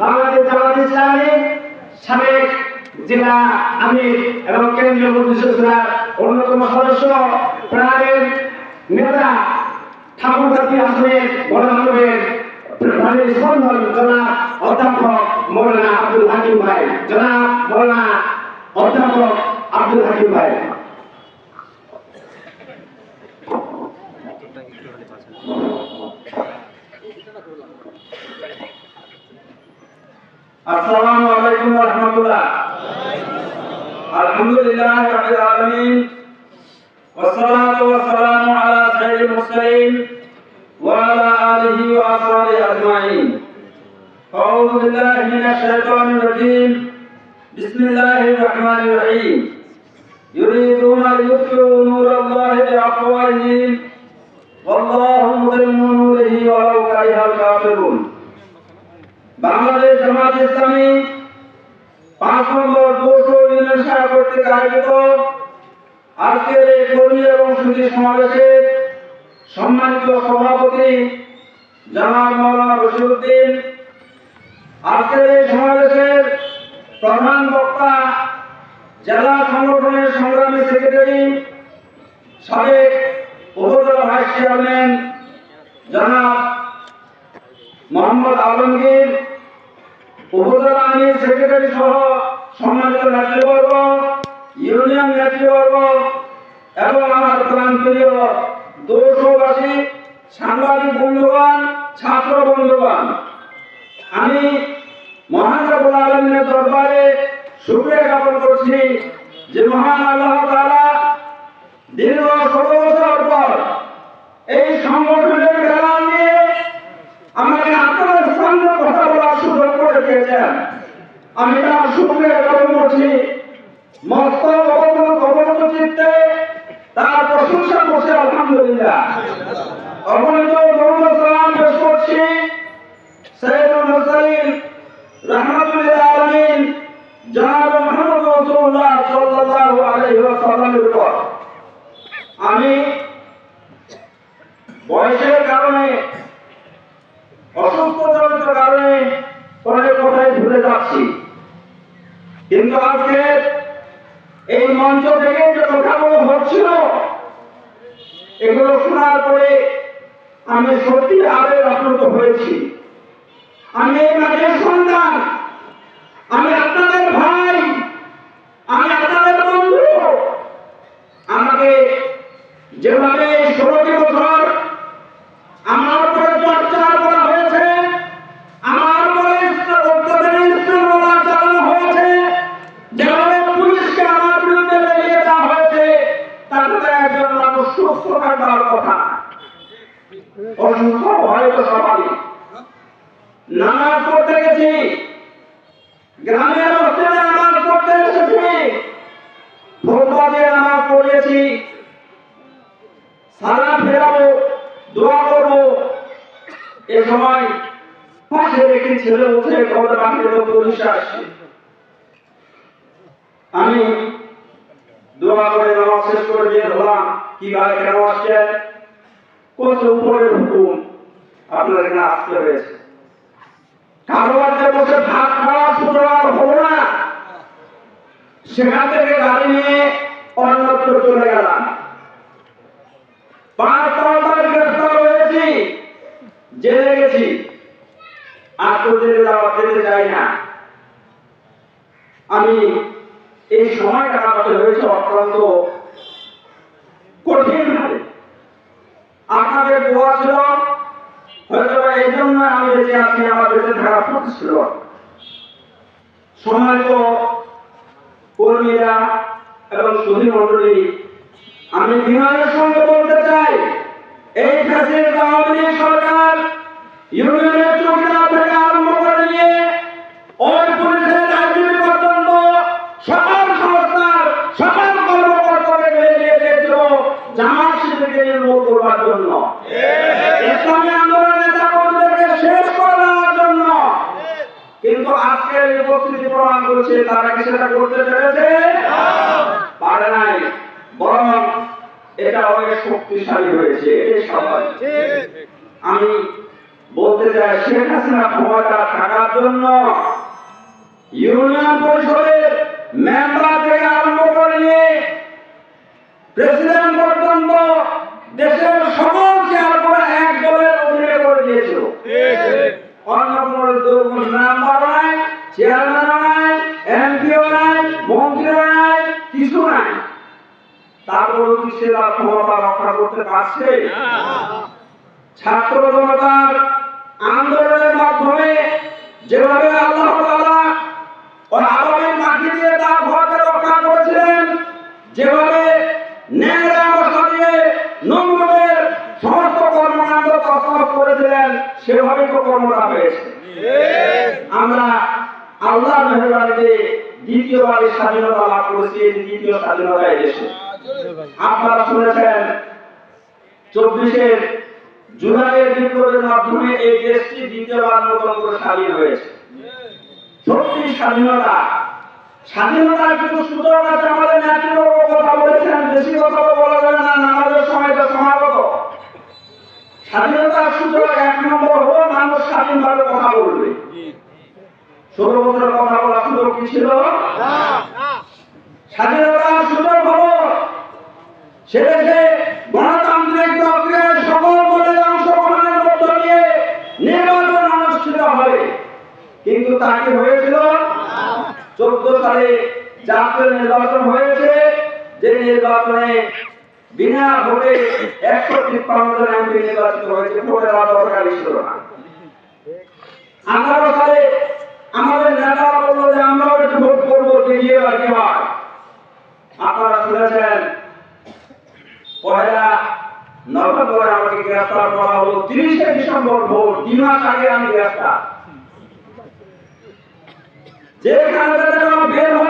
বাংলাদেশ জামাত ইসলামী সাবেক জেলা আমির এবং কেন্দ্রীয় মন্ত্রিসভার অন্যতম সদস্য প্রাণের নেতা ঠাকুরগাছি আসনের গণমানবের প্রাণের স্পন্দন জনাব অধ্যাপক মৌলানা আব্দুল হাকিম ভাই। জনাব মৌলানা অধ্যাপক আব্দুল হাকিম ভাই। السلام عليكم ورحمة الله. الحمد لله رب العالمين والصلاة والسلام على سيد المرسلين وعلى آله وأصحابه أجمعين. أعوذ بالله من الشيطان الرجيم. بسم الله الرحمن الرحيم. يريدون أن يطفئوا نور الله بأقوالهم والله مضل نوره ولو كره الكافرون. বাংলাদেশ জামাত ইসলামী পাঁচ নম্বর পৌষ ইউনিয়ন শাখা কর্তৃক আয়োজিত আজকের এই কর্মী এবং সুধী সমাবেশের সম্মানিত সভাপতি জামাল মৌলানা বসিরুদ্দিন আজকের এই সমাবেশের প্রধান বক্তা জেলা সংগঠনের সংগ্রামী সেক্রেটারি সাবেক উপজেলা ভাইস চেয়ারম্যান জনাব মোহাম্মদ আলমগীর উপজেলা আমির সেক্রেটারি সহ সম্মানিত নেতৃবর্গ ইউনিয়ন নেতৃবর্গ এবং আমার প্রাণপ্রিয় দৌড়বাসী সাংবাদিক বন্ধুগণ, ছাত্র বন্ধুগণ, আমি মহান রব্বুল আলমিনের দরবারে শুক্রিয়া জ্ঞাপন করছি যে মহান আল্লাহ তাআলা দীর্ঘ ষোলো বছর পর এই সংগঠনের বেলা নিয়ে আমাকে সামনে কথা করে দিয়েছেন। আমি তার সঙ্গে গ্রহণ করছি মস্ত অবনত চিত্তে তার প্রশংসা করছে, আলহামদুলিল্লাহ। অগণিত ভুলে যাচ্ছি। কিন্তু আজকে এই মঞ্চ থেকে যে কথাগুলো হচ্ছিল, এগুলো শোনার পরে আমি সত্যি আবেগ আপ্লুত হয়েছি। আমি এই মাঝের সন্তান, আমি আপনাদের ভাই, আমি আপনাদের বন্ধু। আমাকে যেভাবে ষোলোটি বছর আমার উপরে চর্চা করা হয়েছে আমার উপরে অত্যাচারী ইস্তেমালা চালানো হয়েছে যেভাবে পুলিশকে আমার বিরুদ্ধে লেলিয়ে দেওয়া হয়েছে তাতে একজন মানুষ সুস্থ থাকবার কথা অসুস্থ হয়তো স্বাভাবিক নামাজ পড়তে গেছি গ্রামের মসজিদে নামাজ পড়তে এসেছি ভোটবাজে পড়িয়েছি সালাম ফেরাবো, দোয়া করব। এ সময় পাশে একটি ছেলে উঠে খবর বাহির পুলিশ আসছে আমি দোয়া করে নামাজ শেষ করে দিয়ে ধরলাম কি ভাই কেন আসছেন? কত উপরের হুকুম আপনার এখানে আসতে হয়েছে। কারও বাড়িতে বসে ভাত খাওয়া আর হব না। সেখান থেকে গাড়ি নিয়ে অন্যত্র চলে গেলাম। আমি এই সময় কাটাতে হয়েছে অত্যন্ত কঠিন আপনাদের দোয়া ছিল, হয়তো এই জন্য আমি বেঁচে আছি, আমার বেঁচে থাকা ছিল। সম্মানিত কর্মীরা এবং সুধী মন্ডলী আমি বিনয়ের সঙ্গে বলতে চাই, এই ফ্যাসির আওয়ামী লীগ সরকার ইউনিয়নের চৌকিদার থেকে আরম্ভ করে নিয়ে ওই পুলিশের আইনজীবী পর্যন্ত সকল সংস্থার সকল বেরিয়ে দিয়েছিল জামাত নির্মূল করবার জন্য। ইসলামী আন্দোলনের নেতা কর্মীদেরকে শেষ করে দেওয়ার জন্য। কিন্তু আজকের উপস্থিতি প্রমাণ করছে তারা কি সেটা করতে পেরেছে পারে নাই বরং এটা অনেক শক্তিশালী হয়েছে এটাই স্বাভাবিক আমি বলতে চাই শেখ হাসিনা ক্ষমতা থাকার জন্য ইউনিয়ন পরিষদের মেম্বার থেকে আরম্ভ করে নিয়ে প্রেসিডেন্ট পর্যন্ত দেশের সকল চেয়ার করে এক দলের অধীনে করে দিয়েছিল। চেয়ারম্যান কিছু কি সে ছাত্র জনতার আন্দোলনের মাধ্যমে যেভাবে আল্লাহ তাআলা ওই আলমের মাটি দিয়ে তার ঘরকে রক্ষা করেছিলেন যেভাবে ন্যাংরা মশা দিয়ে নোংরের সমস্ত কর্মকাণ্ড তছনছ তো কর্মটা হয়েছে আমরা আল্লাহ মেহরবানিতে দ্বিতীয়বার স্বাধীনতা লাভ করেছি দ্বিতীয় স্বাধীনতা এসে আপনারা শুনেছেন, চব্বিশের জুলাইয়ের বিপ্লবের মাধ্যমে এই দেশটি দ্বিতীয়বার নতুন করে স্বাধীন হয়েছে। সত্যি স্বাধীনতা। স্বাধীনতার কিন্তু সূচক আছে, আমাদের নেতৃত্ব কথা বলেছেন, বেশি কথা বলা যাবে না, নামাজের সময়টা সমাগত স্বাধীনতার সূচক এক নম্বর হলো মানুষ স্বাধীনভাবে কথা বলবে। ষোলো বছরের কথা বলার সুযোগ কি ছিল? স্বাধীনতার সুযোগ হলো সেদেশে গণতান্ত্রিক প্রক্রিয়ায় সকল দলের অংশগ্রহণের মধ্য দিয়ে নির্বাচন অনুষ্ঠিত হবে। কিন্তু তা কি হয়েছিল? চোদ্দ সালে জাতীয় নির্বাচন হয়েছে। যে নির্বাচনে বিনা ভোটে একশো তিপ্পান্ন জন এমপি নির্বাচিত হয়েছে, ভোটের দরকারই ছিল না। আঠারো সালে আমাদের নেতারা বলল যে, আমরাও একটু ভোট করব দেখিয়ে আর কি হয়? আপনারা শুনেছেন পয়লা নভেম্বরে আমাকে গ্রেফতার করা হলো, তিরিশে ডিসেম্বর ভোট দুই মাস আগে আমি গ্রেফতার। যেখানে বের পারি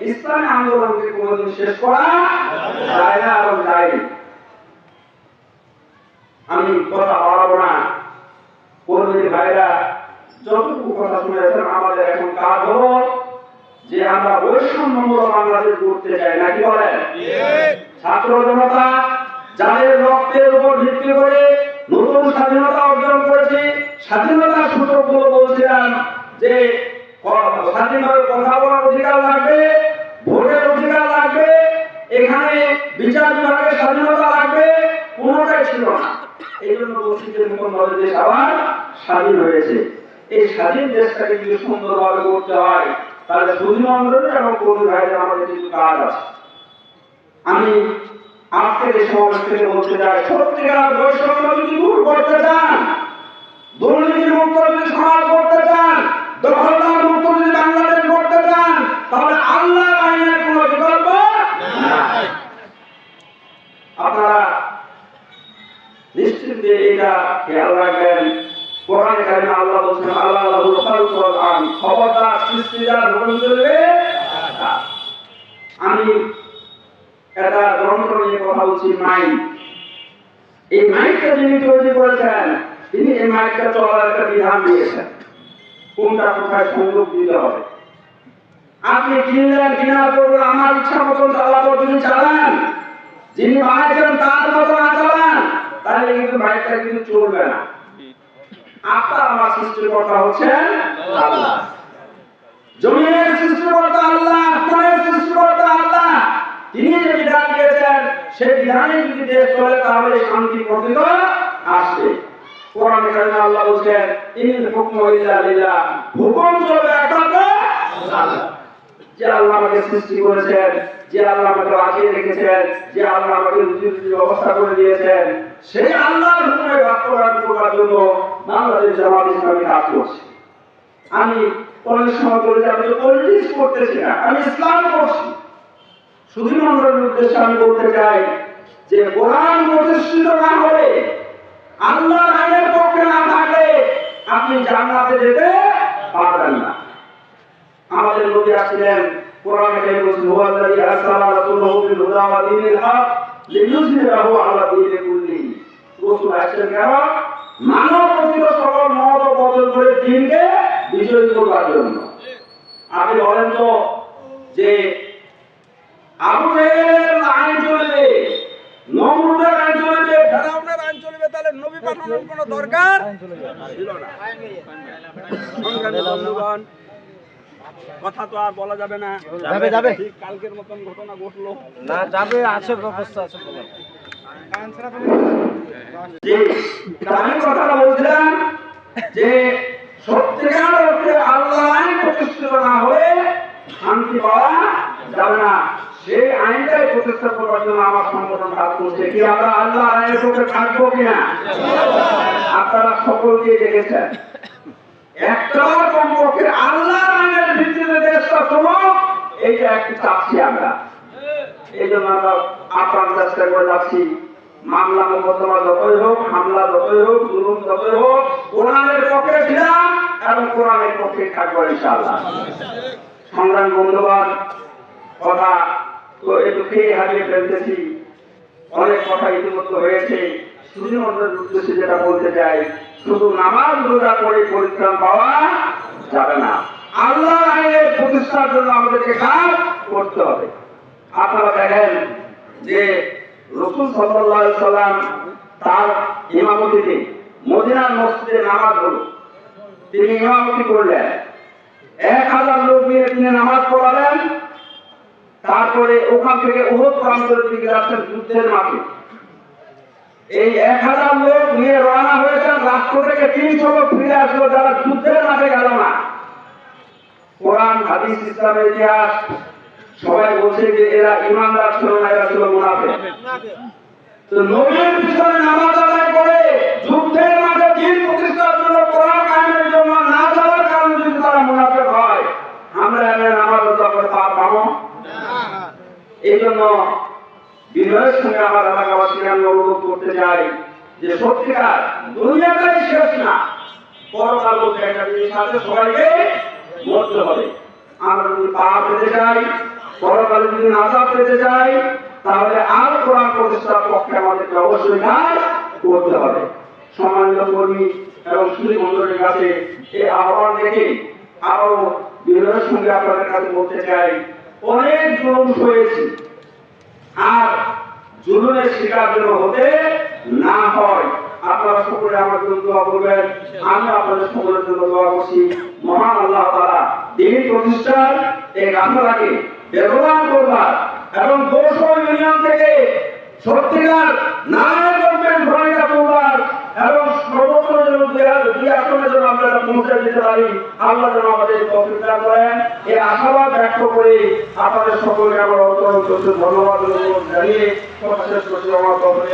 ইসলামী আন্দোলনকে কোনোদিন শেষ করা যায় না এবং যায়নি আমি কথা বাড়াবো না। কর্মীর ভাইরা যতটুকু কথা শুনেছেন, আমাদের এখন কাজ হলো যে আমরা বৈষম্যমূলক বাংলাদেশ করতে চাই, নাকি বলেন? ছাত্র জনতা, যাদের রক্তের উপর ভিত্তি করে নতুন স্বাধীনতা অর্জন করেছি, স্বাধীনতার সূচকগুলো বলছিলাম যে ক- স্বাধীনভাবে কথা বলার অধিকার লাগবে ভোটের অধিকার লাগবে এখানে বিচার বিভাগের স্বাধীনতা লাগবে কোনোটাই ছিল না এই জন্য আবার স্বাধীন হয়েছে। এই স্বাধীন দেশটাকে যদি সুন্দরভাবে করতে হয়, তাহলে এবং কর্মী ভাইদের আমাদের কিছু কাজ আছে। আমি আজকের এই সমাবেশ থেকে বলতে চাই, সত্যিকার বৈষম্য দূর করতে চান মুক্ত যদি সমাজ করতে চান, দখলদার মুক্ত যদি বাংলাদেশ করতে চান, তাহলে আল্লাহ আইনের কোনো বিকল্প নাই। আপনারা নিশ্চিন্তে এটা খেয়াল রাখবেন। কোরআন কারিমে আল্লাহ বলছেন, আল্লাহ লাহুল খালকু ওয়াল আমর খবরদার সৃষ্টিদার হুকুম আমি একটা গ্রন্থ নিয়ে কথা বলছি, মাইক। এই মাইকটা যিনি তৈরি করেছেন, তিনি এই মাইকটা চলার একটা বিধান দিয়েছেন। কোনটা কোথায় সংযোগ দিতে হবে? আপনি কিনলেন, কেনার পর আমার ইচ্ছা মতন চালাবো তিনি চালান। যিনি বানাইছেন, তার মতো না চালান। তাহলে কিন্তু মাইকটা কিন্তু চলবে না। আপনার আমার সৃষ্টিকর্তা হচ্ছেন আল্লাহ। জমিনের আল্লাহ আসমানের আল্লাহ। তিনি যে বিধান দিয়েছেন, সেই বিধানে যদি দেশ চলে, তাহলে শান্তি আসবে। আল্লাহ বলছেন, ইন হুকম ইল্লা লিল্লাহ। হুকুম চলবে একমাত্র আল্লাহ। যে আল্লাহ আমাকে সৃষ্টি করেছেন, যে আল্লাহ আমাকে রেখেছেন, যে আল্লাহ আমাকে ব্যবস্থা করে দিয়েছেন, সেই বাস্তবায়ন করার জন্য বাংলাদেশ জামাত কাজ করছে আমি অনেক সময় আমি পলিটিক্স করতেছি না, আমি ইসলাম করছি। মন্ডলের উদ্দেশ্যে আমি বলতে চাই যে কোরআন প্রতিষ্ঠিত না হলে, আল্লাহর আইনের পক্ষে না থাকলে আপনি জান্নাতে যেতে পারবেন না। আমাদের নবী আসছিলেন কোরআনে বলছেন, হুয়া আল্লাযী আরসালা রাসূলাহু বিল হুদা ওয়া দীনিল হক আলা দীনি কুল্লিহি রাসূল আসছেন কেন? মানব রচিত সকল মত বদল করে দিনকে বিজয়ী জন্য। আপনি বলেন তো যে আবু জেহেলের আইন চলবে, নমরুদের আইন চলবে ফেরাউনের আইন চলবে, তাহলে নবী পাঠানোর কোনো দরকার ছিল না। কথা তো আর বলা যাবে না। যাবে, যাবে। ঠিক কালকের মতন ঘটনা ঘটলো। না যাবে আছে ব্যবস্থা আছে আমি কথাটা বলছিলাম যে সত্যিকার অর্থে আল্লাহ আইন প্রতিষ্ঠিত না হলে শান্তি পাওয়া যাবে না। সেই আইনটাই প্রতিষ্ঠা করার জন্য আমার সংগঠন কাজ করছে। কি আমরা আল্লাহ আইনের পক্ষে থাকব কিনা? আপনারা সকলকে দেখেছেন। একটা কমপক্ষে আল্লাহর আইনের ভিত্তিতে দেশটা চলুক এইটা একটু চাচ্ছি আমরা। এই জন্য আমরা আপ্রাণ চেষ্টা করে যাচ্ছি। মামলা, মোকদ্দমা যতই হোক, হামলা যতই হোক, জুলুম যতই হোক, কোরআনের পক্ষে ছিলাম এবং কোরআনের পক্ষে থাকব ইনশাআল্লাহ। সংগ্রাম বন্ধুগণ, কথা তো একটু খেয়ে হারিয়ে ফেলতেছি অনেক কথা ইতিমধ্যে হয়েছে। শুধুমাত্র উদ্দেশ্যে যেটা বলতে চাই শুধু নামাজ রোজা করে পরিত্রাণ পাওয়া যাবে না। আল্লাহ আইনের প্রতিষ্ঠার জন্য আমাদেরকে কাজ করতে হবে। আপনারা দেখেন যে রসুল সাল্লাহ সাল্লাম তার ইমামতিতে মদিনার মসজিদে নামাজ হলো। তিনি ইমামতি করলেন। এক হাজার লোক নিয়ে তিনি নামাজ পড়ালেন। তারপরে ওখান থেকে উহদ প্রান্তের দিকে যাচ্ছেন যুদ্ধের মাঠে। এই এক হাজার লোক নিয়ে রওনা হয়েছেন, রাষ্ট্র থেকে তিনশো লোক ফিরে আসলো, যারা যুদ্ধের মাঠে গেল না। কোরআন, হাদিস, ইসলামের ইতিহাস, সবাই বলছে যে এরা ইমানদার ছিল না, এরা ছিল মুনাফে তো নবীর পিছনে নামাজ আদায় করে যুদ্ধের মাঠে দিন প্রতিষ্ঠার জন্য কোরআন জন্য না যাওয়ার কারণে যদি তারা মুনাফেক হয়, আমরা এমন নামাজ এই জন্য বিনয়ের সঙ্গে আমার এলাকাবাসীকে আমি অনুরোধ করতে চাই যে সত্যিকার দুনিয়াটাই শেষ না, পরকাল বলতে একটা জিনিস আছে, সবাইকে মরতে হবে। আমরা যদি পা পেতে চাই, পরকালে যদি নাজাব পেতে চাই, তাহলে আর কোরআন প্রতিষ্ঠার পক্ষে আমাদেরকে অবশ্যই কাজ করতে হবে। সম্মানিত কর্মী এবং সুদী মন্ডলের কাছে এই আহ্বান দেখে আরও বিনয়ের সঙ্গে আপনাদের কাছে বলতে চাই, অনেক জুলুম হয়েছে। আর জুলুমের শিকার যেন হতে না হয়। আপনারা সকলে আমার জন্য দোয়া করবেন। আমি আপনাদের সকলের জন্য দোয়া করছি। মহান আল্লাহ তারা দিন প্রতিষ্ঠার এই গাথাটাকে ব্যবহার করবার এবং দোষ ইউনিয়ন থেকে। সত্যিকার নারায়ণ গভর্নমেন্ট এবং দুই আসনের জন্য আমরা পৌঁছে দিতে পারি। আল্লাহ যেন আমাদের তৌফিক করেন। এই আশাবাদ ব্যক্ত করে আপনাদের সকলকে আমার করছে ধন্যবাদ জানিয়ে শেষ করছি আমার তৌফিক